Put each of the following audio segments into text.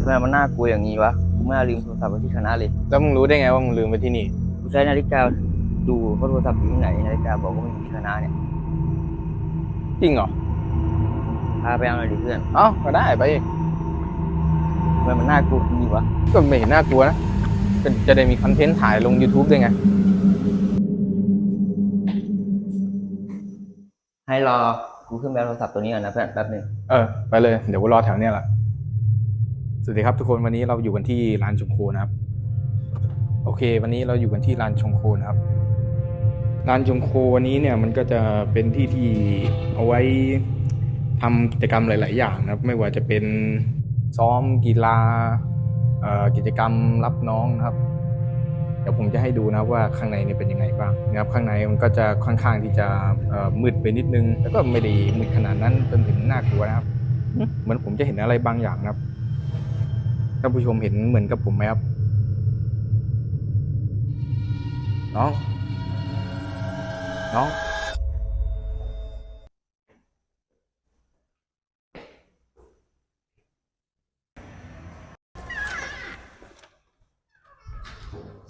ทำไมมันน่ากลัวอย่างนี้วะกูไม่น่าลืมโทรศัพท์ไว้ที่คณะเลยแล้วมึงรู้ได้ไงว่ามึงลืมไปที่นี่ กูใช้นาฬิกาดูว่าโทรศัพท์อยู่ที่ไหนนาฬิกาบอกว่ามันอยู่ที่คณะเนี่ยจริงเหรอ พาไปเอาหน่อยดิเพื่อนเอ้าก็ได้ไปทำไมมันน่ากลัวอย่างนี้วะก็ไม่เห็นน่ากลัวนะก็จะได้มีคอนเทนต์ถ่ายลง YouTube ด้วยไง ให้รอกูขึ้นไปเอาโทรศัพท์ตัวนี้ก่อนนะเพื่อนแป๊บหนึง เออ ไปเลย เดี๋ยวกูรอแถวเนี้ยแหละ สวัสดีครับทุกคนวันนี้เราอยู่กันที่ร้านชงโคนะครับ โอเค วันนี้เราอยู่กันที่ร้านชงโคนะครับร้านชงโควันนี้เนี่ยมันก็จะเป็นที่ที่เอาไว้ทำกิจกรรมหลาย ๆ อย่างนะครับ ไม่ว่าจะเป็นซ้อมกีฬากิจกรรมรับน้องนะครับเดี๋ยวผมจะให้ดูนะว่าข้างในเนี่ยเป็นยังไงบ้างนะครับข้างในมันก็จะค่อนข้างที่จะมืดไปนิดนึง แล้วก็ไม่ได้มืดขนาดนั้นจนถึงน่ากลัวนะครับ เหมือนผมจะเห็นอะไรบางอย่างนะครับ ท่านผู้ชมเห็นเหมือนกับผมไหมครับ น้อง น้อง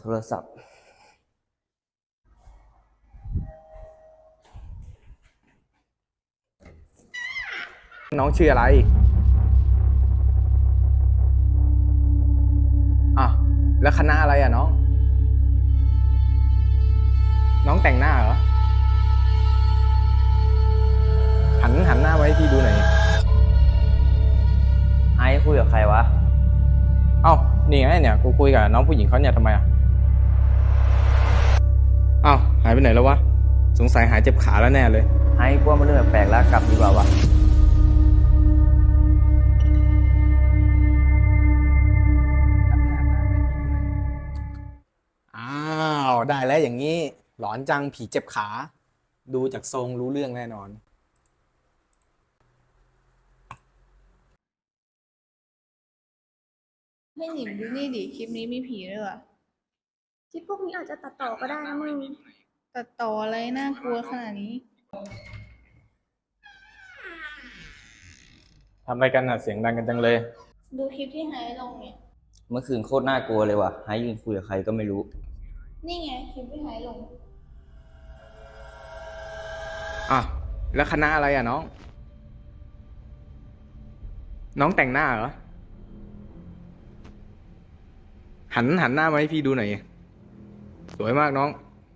โทรศัพท์น้องชื่ออะไร แล้วคณะอะไรอะน้อง น้องแต่งหน้าเหรอ หันหันหน้าไว้ให้พี่ดูหน่อยไอ้คุยกับใครวะ เอ้า นี่ไงเนี่ย กูคุยกับน้องผู้หญิงเขาเนี่ยทำไมอะ เอ้า หายไปไหนแล้ววะ สงสัยหายเจ็บขาแล้วแน่เลย ไอ้กลัวมันเรื่องแปลกๆแล้วกลับดีกว่าวะ ได้แล้วอย่างนี้หลอนจังผีเจ็บขา ดูจากทรงรู้เรื่องแน่นอน ให้หนิมดูนี่ดิคลิปนี้มีผีด้วยว่ะคลิปพวกนี้อาจจะตัดต่อก็ได้นะมึง ตัดต่ออะไรน่ากลัวขนาดนี้ทำอะไรกันอะเสียงดังกันจังเลย ดูคลิปที่ไฮลงเนี่ย เมื่อคืนโคตรน่ากลัวเลยว่ะไอ้ยืนคุยกับใครก็ไม่รู้ นี่ไงคลิปที่ไฮลง อะ แล้วคณะอะไรอะน้อง น้องแต่งหน้าเหรอ หันหันหน้ามาให้พี่ดูหน่อย สวยมากน้อง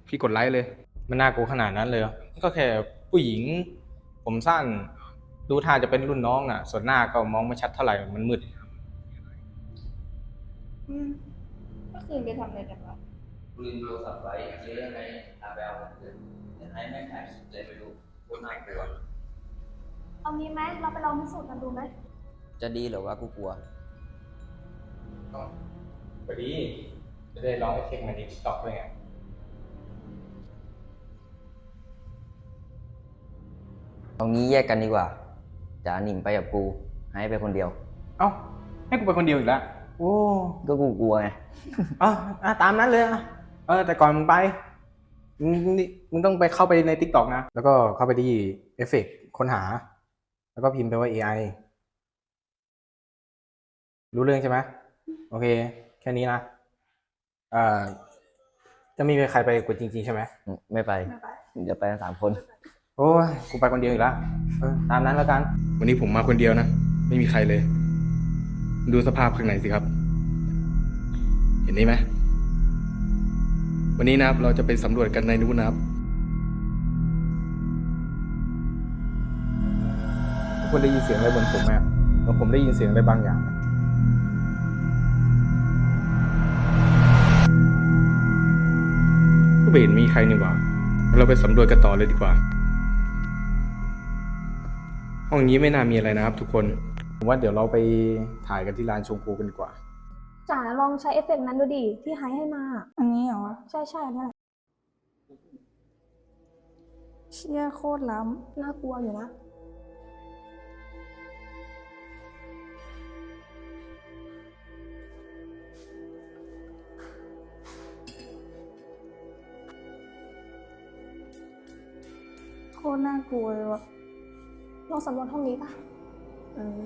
พี่กดไลค์เลย มันน่ากลัวขนาดนั้นเลยเหรอก็แค่ผู้หญิง ผมสั้น ดูท่าจะเป็นรุ่นน้องน่ะ ส่วนหน้าก็มองไม่ชัดเท่าไหร่ มันมืด อืมเมื่อคืนไปทำอะไรกันวะ ลืมโทรศัพท์ไว้เจอยังไงตามไปเอาเพื่อนแต่ไอ้แม่งถ่ายคลิปเลยไม่รู้โคตรน่ากลัวเอางี้ไหมเราไปลองพิสูจน์กันดูไหมจะดีเหรอวะกูกลัวพอดีจะได้ลองไปเช็คในทิกตอกด้วยไงเอางี้แยกกันดีกว่าจะหนิมไปกับกู ให้ไปคนเดียว เอ้าให้กูไปคนเดียวอีกแล้วโอ้ก็กูกลัวไงอะอะตามนั้นเลยอะ เออแต่ก่อนมึงไปมึงนี่มึงต้องไปเข้าไปใน t ิ k t o k นะ แล้วก็เข้าไปที่เอฟเฟกค้นหา แล้วก็พิมพ์ไปว่า AI รู้เรื่องใช่ไหมโอเค แค่นี้นะเอ่อจะไม่มีใครไปกดจริง ๆ ใช่ไหมอืมไม่ไปไม่ไปเดี๋ยวไปกันสามคน โอ้ยกูไปคนเดียวอีกแล้วเออตามนั้นแล้วกัน วันนี้ผมมาคนเดียวนะ ไม่มีใครเลย ดูสภาพข้างในสิครับ เห็นนี่ไหม วันนี้นะครับเราจะไปสำรวจกันในนู้นนะครับทุกคนได้ยินเสียงอะไรบนผมไหมครับเหมือนผมได้ยินเสียงอะไรบางอย่างนะก็ไม่เห็นมีใครนี่หว่า เราไปสำรวจกันต่อเลยดีกว่า ห้องนี้ไม่น่ามีอะไรนะครับทุกคน ผมว่าเดี๋ยวเราไปถ่ายกันที่ร้านชงกูกันดีกว่าจ๋าลองใช้เอฟเฟกต์นั้นดูดิที่ไฮให้มา อันนี้เหรอใช่ใช่นั่นแหละเชี่ยโคตรล้น่ากลัวอยู่นะำโคตรน่ากลัวเลยว่ะลองสำรวจห้องนี้ปะเออ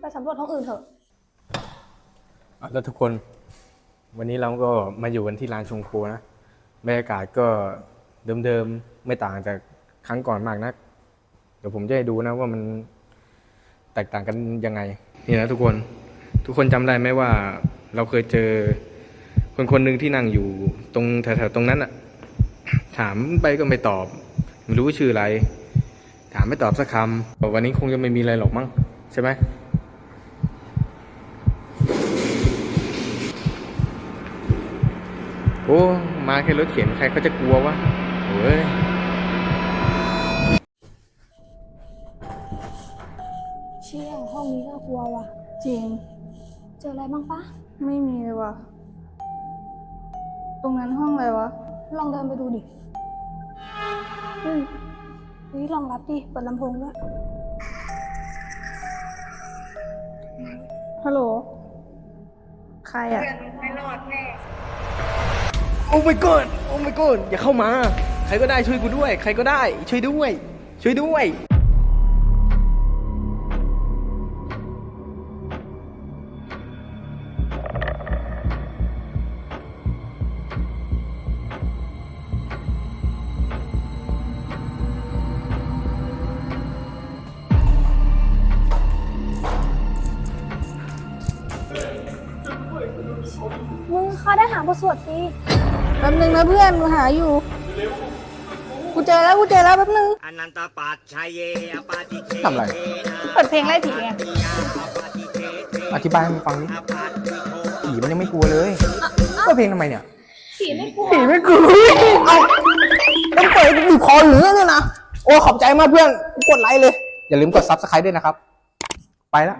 ไปสำรวจห้องอื่นเถอะ อะแล้วทุกคนวันนี้เราก็มาอยู่กันที่ร้านชงโคนะบรรยากาศก็เดิมๆ ไม่ต่างจากครั้งก่อนมากนัก เดี๋ยวผมจะให้ดูนะว่ามันแตกต่างกันยังไง นี่นะทุกคนทุกคนจำได้ไหมว่าเราเคยเจอ คนคนหนึ่งที่นั่งอยู่ตรงแถวๆตรงนั้นอะถามไปก็ไม่ตอบ ไม่รู้ชื่ออะไร ถามไม่ตอบสักคำวันนี้คงจะไม่มีอะไรหรอกมั้งใช่ไหม อ้ มาแค่รถเข็นใครเขาจะกลัววะเฮ้ยเชี่ยห้องนี้น่ากลัวว่ะ จริง เจออะไรบ้างปะไม่มีเลยว่ะ ตรงนั้นห้องอะไรวะ ลองเดินไปดูดิเฮ้ยเฮ้ยลองรับดิ เปิดลำโพงด้วย ฮัลโหล ใครอะ โอ้ my god โอ้ my god อย่าเข้ามา ใครก็ได้ช่วยกูด้วย ใครก็ได้ ช่วยด้วย ช่วยด้วย มึงเข้าได้หาบทสวดสิแป๊บนึงนะเพื่อนหาอยู่ กูเจอแล้วกูเจอแล้วแป๊บนึงอนันตปัจชัยเยอปาติเททำอะไร เปิดเพลงไล่ผีไงยาอปาติเทเทอธิบายให้มันฟังดิอปาติโทผีมันยังไม่กลัวเลยก็เพลงทำไมเนี่ยผีไม่กลัวผีไม่กลัวเอาต้องเปิดอยู่คอเหลืองเลยนะโอ้ขอบใจมากเพื่อนกดไลค์เลย อย่าลืมกดซับสไครต์ด้วยนะครับ ไปละ